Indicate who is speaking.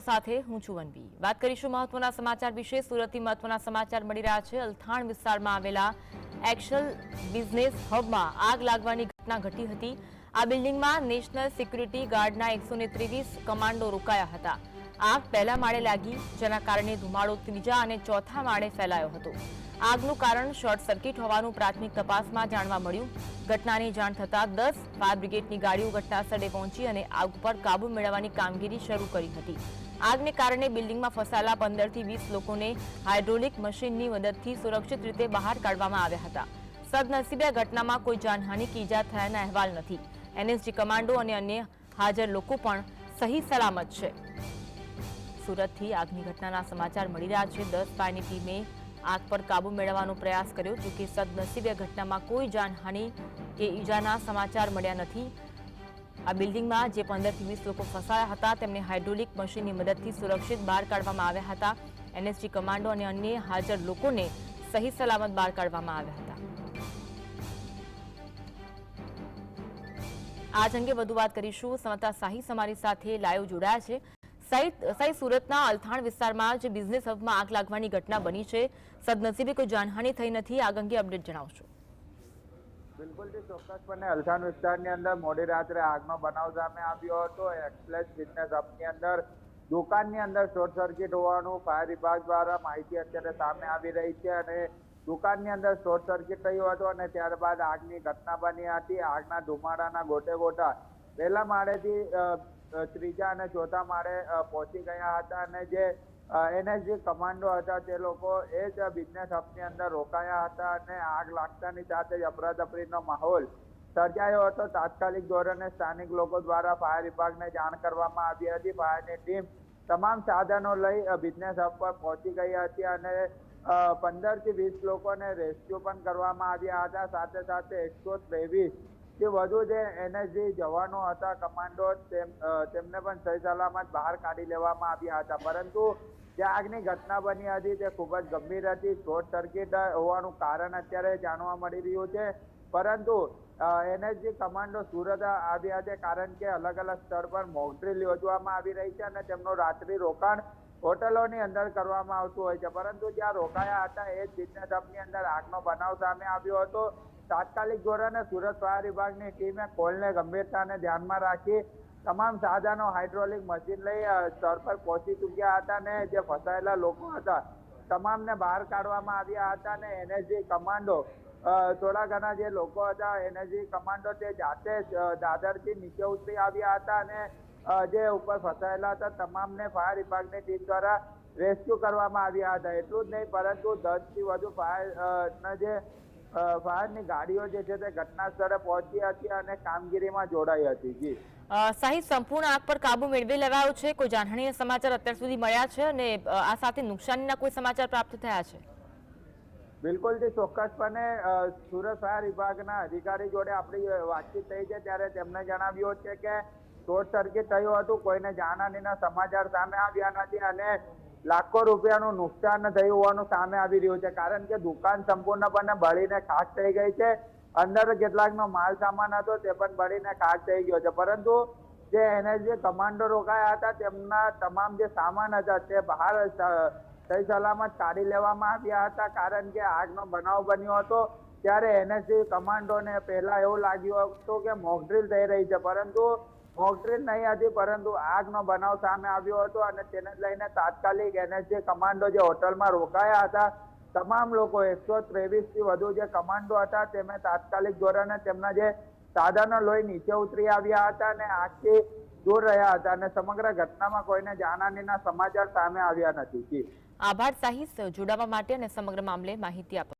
Speaker 1: સાથે હું છું વનવી. વાત કરીશું મહત્વના સમાચાર વિશે. સુરતથી મહત્વના સમાચાર મળી રહ્યા છે. અલથાણ વિસ્તારમાં આવેલા એક્સલ બિઝનેસ હબમાં આગ લાગવાની ઘટના ઘટી હતી. આ બિલ્ડિંગમાં નેશનલ સિક્યુરિટી ગાર્ડના એકસો કમાન્ડો રોકાયા હતા. આગ પહેલા માળે લાગી, જેના કારણે ધુમાડો ત્રીજા અને ચોથા માળે ફેલાયો હતો. આગનું કારણ શોર્ટ સર્કિટ હોવાનું પ્રાથમિક તપાસમાં જાણવા મળ્યું. ઘટનાની જાણ થતાં દસ ફાયર બ્રિગેડની ગાડીઓ ઘટના સ્થળે પહોંચી અને આગ ઉપર કાબુ મેળવવાની કામગીરી શરૂ કરી હતી. આગને કારણે બિલ્ડિંગમાં ફસાયેલા પંદરથી વીસ લોકોને હાઇડ્રોલિક મશીનની મદદથી સુરક્ષિત રીતે બહાર કાઢવામાં આવ્યા હતા. સદનસીબે ઘટનામાં કોઈ જાનહાનિ કે ઈજા થયાના અહેવાલ નથી. એનએસજી કમાન્ડો અને અન્ય હાજર લોકો પણ સહી સલામત છે. સુરતથી આગની ઘટનાના સમાચાર મળી રહ્યા છે. દસ ફાયરની ટીમે આગ પર કાબુ મેળવવાનો પ્રયાસ કર્યો, જોકે સદનસીબે ઘટનામાં કોઈ જાનહાનિ કે ઈજાના સમાચાર મળ્યા નથી. આ બિલ્ડિંગમાં જે પંદરથી વીસ લોકો ફસાયા હતા, તેમને હાઇડ્રોલિક મશીનની મદદથી સુરક્ષિત બહાર કાઢવામાં આવ્યા હતા. એનએસજી કમાન્ડો અને અન્ય હાજર લોકોને સહી સલામત બહાર કાઢવામાં આવ્યા હતા. આજ અંગે વધુ વાત કરીશું. સમતા સાહી અમારી સાથે લાઈવ જોડાયા છે. સાઈ સુરતના અલથાણ વિસ્તારમાં જે બિઝનેસ હબમાં આગ લાગવાની ઘટના બની છે. સદનસીબે કોઈ જાનહાનિ થઈ નથી. આગ અંગે અપડેટ જણાવશો.
Speaker 2: બિલકુલથી ચોક્કસપણે અલસાન વિસ્તારની અંદર મોડી રાત્રે આગનો બનાવ સામે આવ્યો હતો. એક્સપ્લેસ ફિટનેસ હબની અંદર દુકાનની અંદર શોર્ટ સર્કિટ હોવાનું ફાયર વિભાગ દ્વારા માહિતી અત્યારે સામે આવી રહી છે અને દુકાનની અંદર શોર્ટ સર્કિટ થયું હતું અને ત્યારબાદ આગની ઘટના બની હતી. આગના ધુમાડાના ગોટે ગોટા પહેલા માળેથી ત્રીજા અને ચોથા માળે પહોંચી ગયા હતા અને જે એનએસજી કમાન્ડો હતા તે લોકો એ જ બિઝનેસ હબની અંદર રોકાયા હતા અને આગ લાગતાની સાથે જ અફરાતફરીનો માહોલ સર્જાયો હતો. તાત્કાલિક ધોરણે સ્થાનિક લોકો દ્વારા ફાયર વિભાગને જાણ કરવામાં આવી હતી. ફાયરની ટીમ તમામ સાધનો લઈ બિઝનેસ હબ પર પહોંચી ગઈ હતી અને પંદરથી વીસ લોકોને રેસ્ક્યુ પણ કરવામાં આવ્યા હતા. સાથે સાથે એકસો ત્રેવીસ થી વધુ જે એનએસજી જવાનો હતા, કમાન્ડો તેમને પણ સહી સલામત બહાર કાઢી લેવામાં આવ્યા હતા. પરંતુ જે આગની ઘટના બની હતી તે ખૂબ જ ગંભીર હતી. શોર્ટ સર્કિટ હોવાનું કારણ અત્યારે જાણવા મળી રહ્યું છે. પરંતુ એનએસજી કમાન્ડો સુરત આવ્યા છે, કારણ કે અલગ અલગ સ્થળ પર મોકડ્રીલ યોજવામાં આવી રહી છે અને તેમનું રાત્રિ રોકાણ હોટલોની અંદર કરવામાં આવતું હોય છે. પરંતુ જ્યાં રોકાયા હતા, એ જ બિઝનેસ અંદર આગનો બનાવ સામે આવ્યો હતો. તાત્કાલિક ધોરણે સુરત ફાયર વિભાગની ટીમે કોલને ગંભીરતાને ધ્યાનમાં રાખી તમામ સાધનો હાઇડ્રોલિક મશીન લઈ સ્થળ પર પહોંચી ચૂક્યા હતા ને જે ફસાયેલા લોકો હતા, તમામને બહાર કાઢવામાં આવ્યા હતા ને એનર્જી કમાન્ડો થોડા ઘણા જે લોકો હતા, એનર્જી કમાન્ડો તે જાતે જ દાદરથી નીચે ઉતરી આવ્યા હતા અને જે ઉપર ફસાયેલા હતા, તમામને ફાયર વિભાગની ટીમ દ્વારા રેસ્ક્યુ કરવામાં આવ્યા હતા. એટલું જ નહીં, પરંતુ દસથી વધુ ફાયર જે ફાયરની ગાડીઓ જે છે તે ઘટના સ્થળે પહોંચી હતી અને કામગીરીમાં જોડાઈ હતી. જી.
Speaker 1: સાહિત સંપૂર્ણ આગ પર કાબુ મેળવી લેવાયો છે. કોઈ જાનહાનિના સમાચાર અત્યાર સુધી મળ્યા છે અને આ સાથે નુકસાનીના કોઈ સમાચાર પ્રાપ્ત થયા છે?
Speaker 2: બિલકુલથી ચોક્કસપણે અ, સુરત ફાયર વિભાગના અધિકારી જોડે આપણી વાતચીત થઈ છે. ત્યારે તેમણે જણાવ્યું છે કે શોર્ટ સર્કિટ થયું હતું. કોઈને જાનહાનીના સમાચાર સામે આવ્યા નથી અને લાખો રૂપિયાનું નુકસાન થયું હોવાનું સામે આવી રહ્યું છે. કારણ કે દુકાન સંપૂર્ણપણે બળીને ખાક થઈ ગઈ છે. અંદર કેટલાકનો માલ સામાન હતો તે પણ બળીને ખાક થઈ ગયો છે. પરંતુ જે એનએસજી કમાન્ડો રોકાયા હતા તેમના તમામ જે સામાન હતા તે બહાર સહી સલામત કાઢી લેવામાં આવ્યા હતા. કારણ કે આગનો બનાવ બન્યો હતો ત્યારે એનએસજી કમાન્ડોને પહેલા એવું લાગ્યું હતું કે મોકડ્રીલ થઈ રહી છે. પરંતુ મોકડ્રીલ નહીં હતી, પરંતુ આગનો બનાવ સામે આવ્યો હતો અને તેને લઈને તાત્કાલિક એનએસજી કમાન્ડો જે હોટલમાં રોકાયા હતા, તમામ લોકો એકસો ત્રેવીસથી વધુ જે કમાન્ડો હતા તેમને તાત્કાલિક ધોરણે તેમના જે સાધનો લોહી નીચે ઉતરી આવ્યા હતા અને આગથી દૂર રહ્યા હતા અને સમગ્ર ઘટનામાં કોઈને જાનહાનીના સમાચાર સામે આવ્યા નથી.
Speaker 1: આભાર સાહિત જોડાવા માટે અને સમગ્ર મામલે માહિતી આપવા